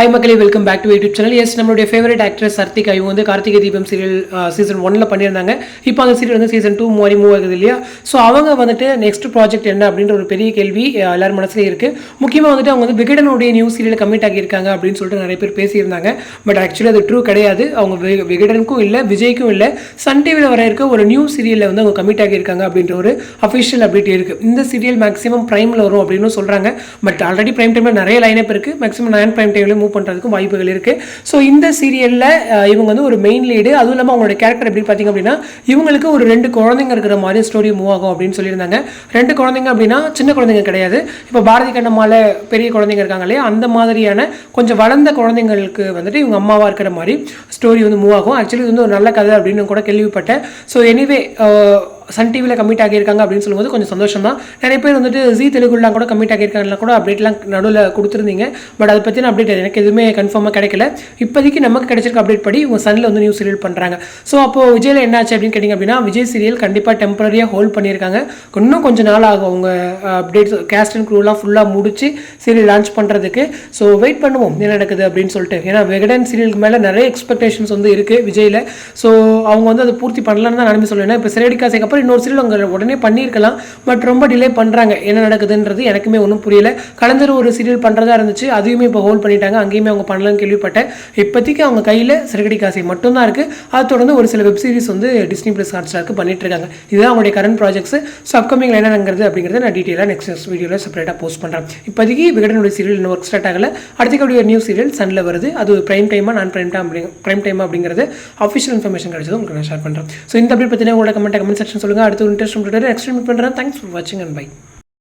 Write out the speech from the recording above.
Hi மக்களே welcome back to YouTube channel yes நம்மளுடைய favourite actress Sarthika இவங்க வந்து கார்த்திகை தீபம் சீரியல் சீசன் ஒன்ல பண்ணியிருந்தாங்க. இப்போ அந்த சீரியல் வந்து சீசன் டூ மாதிரி மூவ் ஆகுது இல்லையா? ஸோ அவங்க வந்துட்டு நெக்ஸ்ட் ப்ராஜெக்ட் என்ன அப்படின்ற ஒரு பெரிய கேள்வி அஹ், எல்லார் மனசுலேயே இருக்கு. முக்கியமாக வந்துட்டு அவங்க வந்து விகடனுடைய நியூ சீரியல் கமிட் ஆகியிருக்காங்க அப்படின்னு சொல்லிட்டு நிறைய பேர் பேசியிருந்தாங்க. பட் ஆக்சுவலி அது ட்ரூ கிடையாது. அவங்க விகடனுக்கும் இல்லை விஜய்க்கும் இல்லை சன் டிவியில் வர இருக்க ஒரு நியூ சீரியலில் வந்து அவங்க கமிட் ஆகியிருக்காங்க அப்படின்ற ஒரு அஃபிஷியல் அப்டேட் இருக்கு. இந்த சீரியல் மேக்ஸிமம் ப்ரைமில் வரும் அப்படின்னு சொல்கிறாங்க பட் ஆல்ரெடி ப்ரைம் டைமில் நிறைய லைனப் இருக்குது மேக்ஸிமம் நயன் ப்ரைம் டைமில் மூவ் பண்ணுறதுக்கும் வாய்ப்புகள் இருக்குது ஸோ இந்த சீரியலில் இவங்க வந்து ஒரு மெயின் லீடு அதுவும் இல்லாமல் அவங்களோட கேரக்டர் எப்படி பார்த்தீங்க அப்படின்னா இவங்களுக்கு ஒரு ரெண்டு குழந்தைங்க இருக்கிற மாதிரி ஸ்டோரி மூவ் ஆகும் அப்படின்னு சொல்லியிருந்தாங்க. ரெண்டு குழந்தைங்க அப்படின்னா சின்ன குழந்தைங்க கிடையாது. இப்போ பாரதி கண்ணம்மால பெரிய குழந்தைங்க இருக்காங்க இல்லையா? அந்த மாதிரியான கொஞ்சம் வளர்ந்த குழந்தைங்களுக்கு வந்துட்டு இவங்க அம்மாவாக இருக்கிற மாதிரி ஸ்டோரி வந்து மூவ் ஆகும். ஆக்சுவலி இது வந்து ஒரு நல்ல கதை அப்படின்னு கூட கேள்விப்பட்டேன். ஸோ எனிவே சன் டிவியில் கம்மிட் ஆகியிருக்காங்க அப்படின்னு சொல்லும்போது கொஞ்சம் சந்தோஷம் தான் நிறைய பேர் வந்துட்டு ஜி தெலுங்குலாம் கூட கம்மிட் ஆகியிருக்காங்கலாம் கூட அப்டேட்லாம் நடுவில் கொடுத்துருந்தீங்க. பட் அதை பற்றின அப்டேட் எனக்கு எதுவுமே கன்ஃபார்மாக கிடைக்கல. இப்போதைக்கு நமக்கு கிடைச்சிருக்க அப்டேட் படி இவங்க சனில் வந்து நியூஸ் சீரியல் பண்ணுறாங்க ஸோ அப்போது விஜயில் என்னாச்சு அப்படின்னு கேட்டிங்க அப்படின்னா விஜய் சீரியல் கண்டிப்பாக டெம்பரரியாக ஹோல்ட் பண்ணியிருக்காங்க. இன்னும் கொஞ்சம் நாள் ஆகும் அவங்க அப்டேட்ஸ் கேஸ்ட் அண்ட் க்ரூலாம் ஃபுல்லாக முடிச்சு சீரியல் லான்ச் பண்ணுறதுக்கு ஸோ வெயிட் பண்ணுவோம் என்ன நடக்குது அப்படின்னு சொல்லிட்டு. ஏன்னா வெகடன் சீரியலுக்கு மேலே நிறைய எக்ஸ்பெக்டேஷன்ஸ் வந்து இருக்குது விஜயில். ஸோ அவங்க வந்து அதை பூர்த்தி பண்ணலான்னு தான் நானுமே சொல்லுவேன் இப்போ சிறடிக்காசைக்கு அப்புறம் இன்னொரு சீரியல் அவங்க உடனே பண்ணியிருக்கலாம் பட் ரொம்ப டிலே பண்ணுறாங்க என்ன நடக்குதுன்றது எனக்குமே ஒன்றும் புரியல. கலந்தர் ஒரு சீரியல் பண்ணுறதா இருந்துச்சு அதையுமே இப்போ ஹோல்ட் பண்ணிட்டாங்க. அங்கேயுமே அவங்க பண்ணலாம்னு கேள்விப்பட்டேன். இப்போதைக்கு அவங்க கையில் சிறகடி காசை மட்டும்தான் இருக்குது அதை தொடர்ந்து ஒரு சில வெப் சீரிஸ் வந்து டிஸ்னி ப்ளஸ் ஹாட் ஸ்டாருக்கு பண்ணிட்டு இருக்காங்க. இதுதான் அவங்களுடைய கரண்ட் ப்ராஜெக்ட்ஸ் ஸோ என்ன என்னங்கிறது அப்படிங்கிறத நான் டீட்டெயிலாக நெக்ஸ்ட் வீடியோவில் செப்பரேட்டாக போஸ்ட் பண்ணுறேன் இப்போதைக்கு விகடனுடைய சீரியல் இன்னும் ஒர்க் ஸ்டார்ட் ஆகல. அடுத்த நியூ சீரியல் சனில் வருது. அது ப்ரைம் டைமாக நான் ப்ரைம் டைம் அப்படிங்க ப்ரைம் டைம் அப்படிங்கிறது அஃபிஷியல் இன்ஃபர்மேஷன் கிடைச்சது உங்களுக்கு நான் ஷேர் பண்ணுறேன் ஸோ இந்த அப்படி பற்றின உங்களோட கமெண்ட் கமெண்ட் செக்ஷன் சொல்லுங்கள் அடுத்து இன்ட்ரெஸ்ட் நெக்ஸ்ட் மீட் பண்ணுறேன் தேங்க்ஸ் ஃபார் வாட்சிங் அண்ட் பை